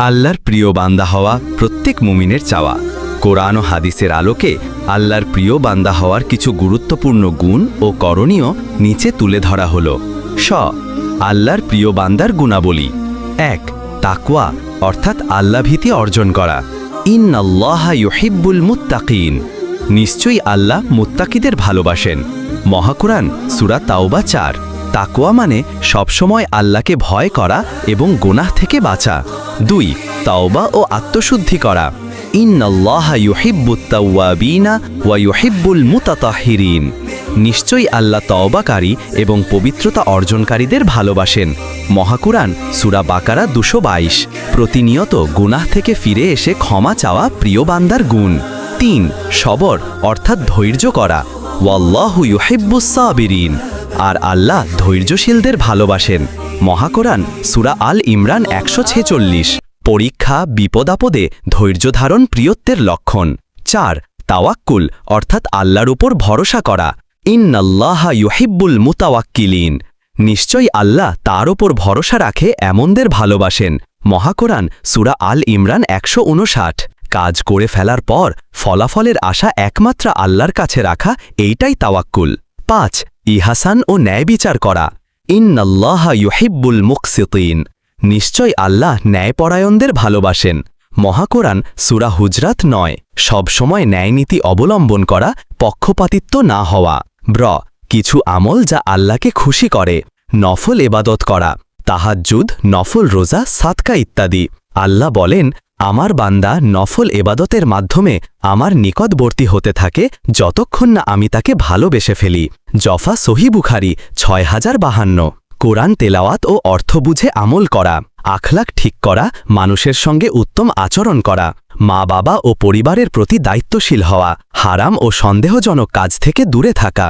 আল্লাহর প্রিয় বান্দা হওয়া প্রত্যেক মুমিনের চাওয়া। কোরআন ও হাদিসের আলোকে আল্লাহর প্রিয় বান্দা হওয়ার কিছু গুরুত্বপূর্ণ গুণ ও করণীয় নিচে তুলে ধরা হল। স আল্লাহর প্রিয় বান্দার গুণাবলী। এক, তাকওয়া, অর্থাৎ আল্লাভীতি অর্জন করা। ইন্নাল্লাহা ইউহিব্বুল মুত্তাকিন। নিশ্চয়ই আল্লাহ মুত্তাকিদের ভালোবাসেন। মহাকুরান সুরা তাওবা চার। তাকওয়া মানে সবসময় আল্লাহকে ভয় করা এবং গোনাহ থেকে বাঁচা। দুই, তাওবা ও আত্মশুদ্ধি করা। নিশ্চয়ই আল্লাহ তওবাকারী এবং পবিত্রতা অর্জনকারীদের ভালোবাসেন। মহাকুরান সুরা বাকারা দুশো বাইশ। প্রতিনিয়ত গুনাহ থেকে ফিরে এসে ক্ষমা চাওয়া প্রিয় বান্দার গুণ। তিন, সবর অর্থাৎ ধৈর্য করা। সাবিরিন। আর আল্লাহ ধৈর্যশীলদের ভালোবাসেন। মহাকোরআন সুরা আল ইমরান একশো ছেচল্লিশ। পরীক্ষা বিপদাপদে ধৈর্য ধারণ প্রিয়ত্বের লক্ষণ। চার, তাওয়াক্কুল, অর্থাৎ আল্লাহর উপর ভরসা করা। ইন্নাল্লাহা ইউহিব্বুল মুতাওয়াক্কিলিন। নিশ্চয়ই আল্লাহ তার ওপর ভরসা রাখে, এমনদের ভালোবাসেন। মহাকোরআন সুরা আল ইমরান একশো উনষাট। কাজ করে ফেলার পর ফলাফলের আশা একমাত্র আল্লাহর কাছে রাখা এইটাই তাওয়াক্কুল। পাঁচ, ইহাসান ও ন্যায় বিচার করা। ইন্নাল্লাহা ইউহিব্বুল মুকসিতিন। নিশ্চয় আল্লাহ ন্যায়পরায়ণদের ভালোবাসেন। মহাকোরআন সুরা হুজরাত নয়। সবসময় ন্যায়নীতি অবলম্বন করা, পক্ষপাতিত্ব না হওয়া। ব্র, কিছু আমল যা আল্লাহকে খুশি করে। নফল এবাদত করা। তাহাজ্জুদ, নফল রোজা সাতকা ইত্যাদি। আল্লাহ বলেন আমার বান্দা নফল এবাদতের মাধ্যমে আমার নিকটবর্তী হতে থাকে যতক্ষণ না আমি তাকে ভালোবেসে ফেলি। জফা সহি বুখারি ছয় হাজার বাহান্ন। কোরআন তেলাওয়াত ও অর্থ বুঝে আমল করা আখলাক ঠিক করা, মানুষের সঙ্গে উত্তম আচরণ করা মা বাবা ও পরিবারের প্রতি দায়িত্বশীল হওয়া, হারাম ও সন্দেহজনক কাজ থেকে দূরে থাকা।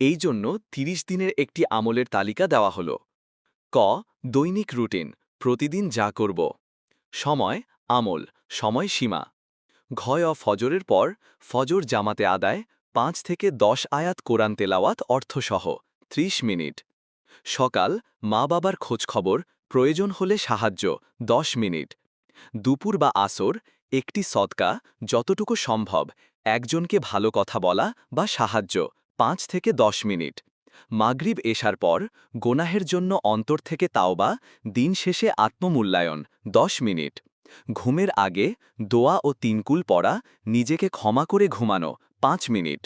এই জন্য ৩০ দিনের একটি আমলের তালিকা দেওয়া হল। ক. দৈনিক রুটিন। প্রতিদিন যা করব। সময়, আমল, সময় সীমা। ঘয় অ ফজরের পর ফজর জামাতে আদায়, পাঁচ থেকে দশ আয়াত কোরআন তেলাওয়াত অর্থসহ ৩০ মিনিট। সকাল, মা বাবার খোঁজখবর প্রয়োজন হলে সাহায্য ১০ মিনিট। দুপুর বা আসর, একটি সদকা, যতটুকু সম্ভব, একজনকে ভালো কথা বলা বা সাহায্য, পাঁচ থেকে দশ মিনিট। মাগরিব এসার পর গোনাহের জন্য অন্তর থেকে তাওবা, দিন শেষে আত্মমূল্যায়ন, দশ মিনিট। ঘুমের আগে দোয়া ও তিনকুল পড়া, নিজেকে ক্ষমা করে ঘুমানো, পাঁচ মিনিট।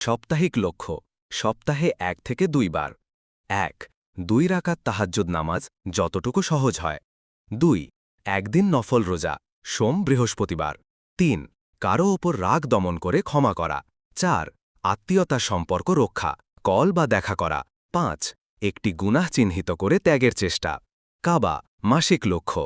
সাপ্তাহিক লক্ষ্য, সপ্তাহে এক থেকে দুইবার এক, দুই রাকাত তাহাজ্জুদ নামাজ যতটুকু সহজ হয়। দুই, একদিন নফল রোজা, সোম বৃহস্পতিবার। তিন, কারও ওপর রাগ দমন করে ক্ষমা করা। চার, আত্মীয়তা সম্পর্ক রক্ষা, কল বা দেখা করা। পাঁচ, একটি গুনাহ চিহ্নিত করে ত্যাগের চেষ্টা। কাবা, মাসিক লক্ষ্য।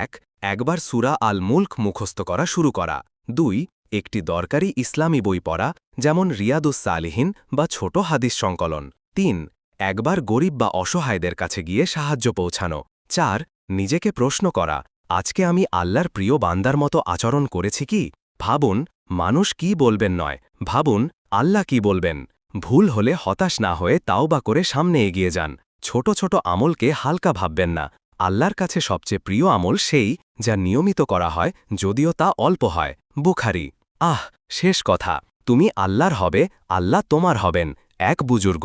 এক, একবার সুরা আল মুল্ক মুখস্থ করা শুরু করা। দুই, একটি দরকারি ইসলামী বই পড়া, যেমন রিয়াদুস সালিহীন বা ছোট হাদিস সংকলন। তিন, একবার গরিব বা অসহায়দের কাছে গিয়ে সাহায্য পৌঁছানো। চার, নিজেকে প্রশ্ন করা, আজকে আমি আল্লাহর প্রিয় বান্দার মতো আচরণ করেছি কি? ভাবুন মানুষ কি বলবেন নয়, ভাবুন, আল্লাহ কি বলবেন। ভুল হলে হতাশ না হয়ে তাও বা করে সামনে এগিয়ে যান। ছোট ছোট আমলকে হালকা ভাববেন না। আল্লাহর কাছে সবচেয়ে প্রিয় আমল সেই যা নিয়মিত করা হয়, যদিও তা অল্প হয়। বুখারি। আহ, শেষ কথা। তুমি আল্লাহর হবে, আল্লাহ তোমার হবেন, এক বুজুর্গ।